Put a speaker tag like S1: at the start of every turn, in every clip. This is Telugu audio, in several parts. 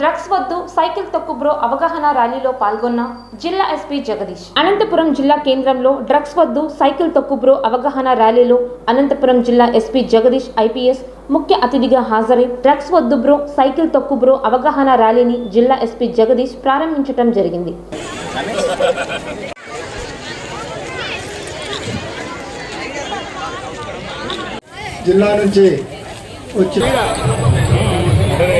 S1: డ్రగ్స్ వద్దు సైకిల్ తొక్కు బ్రో అవగాహన ర్యాలీలో పాల్గొన్న జిల్లా ఎస్పీ జగదీష్. అనంతపురం జిల్లా కేంద్రంలో డ్రగ్స్ వద్దు సైకిల్ తొక్కు బ్రో అవగాహన ర్యాలీలో అనంతపురం జిల్లా ఎస్పీ జగదీష్ ఐపీఎస్ ముఖ్య అతిథిగా హాజరై డ్రగ్స్ వద్దు బ్రో సైకిల్ తొక్కు బ్రో అవగాహన ర్యాలీని జిల్లా ఎస్పీ జగదీష్ ప్రారంభించడం జరిగింది.
S2: జిల్లా నుంచి
S3: వచ్చిన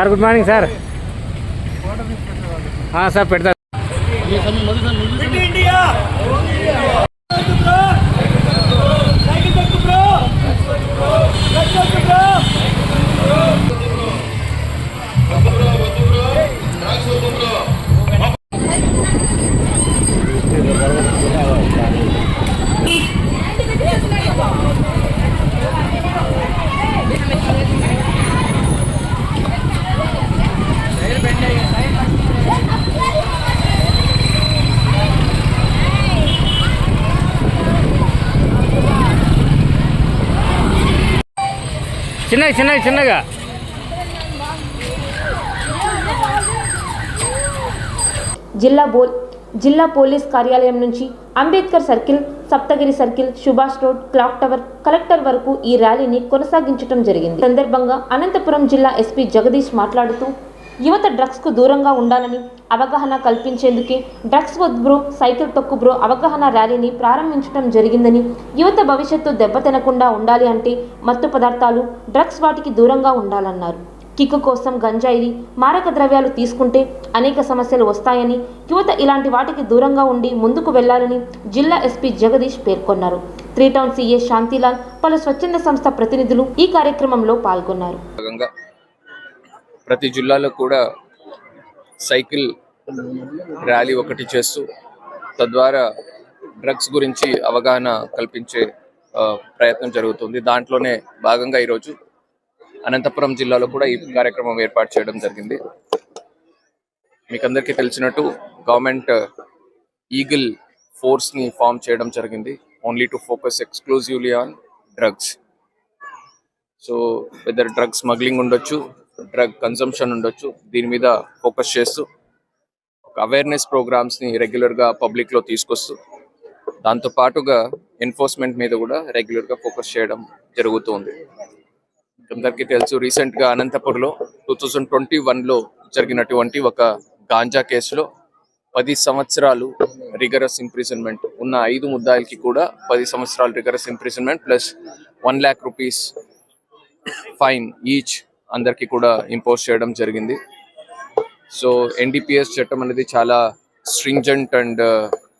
S3: sir good morning sir. Sir పెడతా. చిన్నగా చిన్నగా చిన్నగా.
S1: జిల్లా బో జిల్లా పోలీస్ కార్యాలయం నుంచి Ambedkar circle Saptagiri circle Subhash road clock tower collector వరకు ఈ ర్యాలీని కొనసాగించడం జరిగింది. సందర్భంగా అనంతపురం జిల్లా ఎస్పీ జగదీష్ మాట్లాడుతూ యువత డ్రగ్స్కు దూరంగా ఉండాలని అవగాహన కల్పించేందుకే డ్రగ్స్ వద్ బ్రో సైకిల్ తొక్కు బ్రో అవగాహన ర్యాలీని ప్రారంభించడం జరిగిందని యువత భవిష్యత్తు దెబ్బతినకుండా ఉండాలి అంటే మత్తు పదార్థాలు డ్రగ్స్ వాటికి దూరంగా ఉండాలన్నారు. కిక్కు కోసం గంజాయి మారక ద్రవ్యాలు తీసుకుంటే అనేక సమస్యలు వస్తాయని యువత ఇలాంటి వాటికి దూరంగా ఉండి ముందుకు వెళ్ళాలని జిల్లా ఎస్పీ జగదీష్ పేర్కొన్నారు. త్రీ టౌన్ సీఏ శాంతిలాల్ పలు స్వచ్ఛంద సంస్థ ప్రతినిధులు ఈ కార్యక్రమంలో పాల్గొన్నారు.
S4: ప్రతి జిల్లాలో కూడా సైకిల్ ర్యాలీ ఒకటి చేస్తూ తద్వారా డ్రగ్స్ గురించి అవగాహన కల్పించే ప్రయత్నం జరుగుతుంది. దాంట్లోనే భాగంగా ఈరోజు అనంతపురం జిల్లాలో కూడా ఈ కార్యక్రమం ఏర్పాటు చేయడం జరిగింది. మీకందరికీ తెలిసినట్టు గవర్నమెంట్ ఈగిల్ ఫోర్స్ని ఫామ్ చేయడం జరిగింది. Only to focus exclusively on drugs so whether drugs smuggling ఉండొచ్చు డ్రగ్ కన్సంప్షన్ ఉండొచ్చు. దీని మీద ఫోకస్ చేస్తూ ఒక అవేర్నెస్ ప్రోగ్రామ్స్ని రెగ్యులర్గా పబ్లిక్లో తీసుకొస్తూ దాంతో పాటుగా ఎన్ఫోర్స్మెంట్ మీద కూడా రెగ్యులర్గా ఫోకస్ చేయడం జరుగుతుంది. అందరికీ తెలుసు రీసెంట్గా అనంతపూర్లో టూ థౌజండ్ ట్వంటీ వన్లో జరిగినటువంటి ఒక గాంజా కేసులో పది సంవత్సరాలు రిగరస్ ఇంప్రిజన్మెంట్ ఉన్న ఐదు ముద్దాయిలకి కూడా పది సంవత్సరాలు rigorous imprisonment plus one lakh rupees fine each అందరికి కూడా ఇంపోజ్ చేయడం జరిగింది. సో ఎన్డీపీఎస్ చట్టం అనేది చాలా స్ట్రింజెంట్ అండ్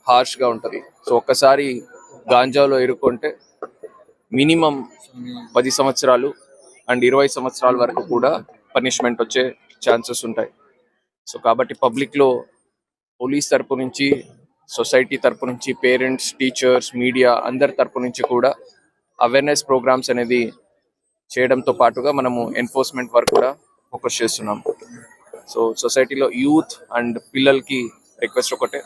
S4: హార్ష్గా ఉంటది. సో ఒక్కసారి గాంజాలో ఇరుక్కుంటే మినిమం పది సంవత్సరాలు అండ్ ఇరవై సంవత్సరాల వరకు కూడా పనిష్మెంట్ వచ్చే ఛాన్సెస్ ఉంటాయి. సో కాబట్టి పబ్లిక్లో పోలీస్ తరపు నుంచి సొసైటీ తరపు నుంచి పేరెంట్స్ టీచర్స్ మీడియా అందరి తరపు నుంచి కూడా అవేర్నెస్ ప్రోగ్రామ్స్ అనేది చేయడంతో పాటుగా మనము ఎన్ఫోర్స్మెంట్ వర్క్ కూడా ఫోకస్ చేస్తున్నాం. సో సొసైటీలో యూత్ అండ్ పిల్లలకి రిక్వెస్ట్ ఒకటే.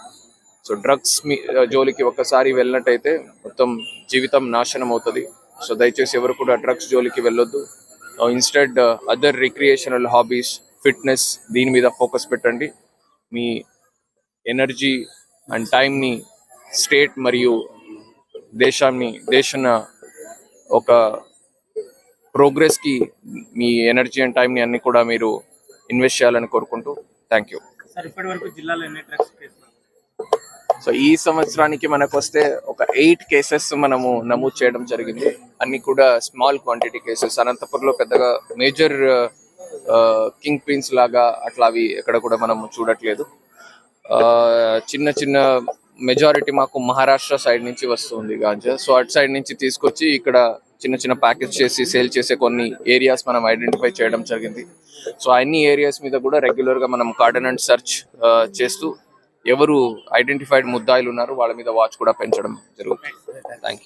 S4: సో డ్రగ్స్ మీ జోలికి ఒక్కసారి వెళ్ళినట్టయితే మొత్తం జీవితం నాశనం అవుతుంది. సో దయచేసి ఎవరు కూడా డ్రగ్స్ జోలికి వెళ్ళొద్దు. Instead other recreational hobbies fitness దీని మీద ఫోకస్ పెట్టండి. మీ ఎనర్జీ అండ్ టైంని స్టేట్ మరియు దేశాన్ని దేశన ఒక ప్రోగ్రెస్కి మీ ఎనర్జీ అండ్ టైంని అన్ని కూడా మీరు ఇన్వెస్ట్ చేయాలని కోరుకుంటూ థ్యాంక్ యూ సో ఈ సంవత్సరానికి మనకు వస్తే ఒక ఎయిట్ కేసెస్ మనము నమోదు చేయడం జరిగింది. అన్ని కూడా స్మాల్ క్వాంటిటీ కేసెస్ అనంతపురంలో పెద్దగా మేజర్ కింగ్ పిన్స్ లాగా అట్లా అవి ఎక్కడ కూడా మనం చూడట్లేదు. చిన్న చిన్న మెజారిటీ మాకు మహారాష్ట్ర సైడ్ నుంచి వస్తుంది గాంజా. సో అటు సైడ్ నుంచి తీసుకొచ్చి ఇక్కడ చిన్న చిన్న ప్యాకేజ్ చేసి సేల్ చేసే కొన్ని ఏరియాస్ మనం ఐడెంటిఫై చేయడం జరిగింది. సో అన్ని ఏరియాస్ మీద కూడా రెగ్యులర్గా మనం కార్డన్ అండ్ సెర్చ్ చేస్తూ ఎవరు ఐడెంటిఫైడ్ ముద్దాయిలు ఉన్నారో వాళ్ళ మీద వాచ్ కూడా పెంచడం జరుగుతుంది. థ్యాంక్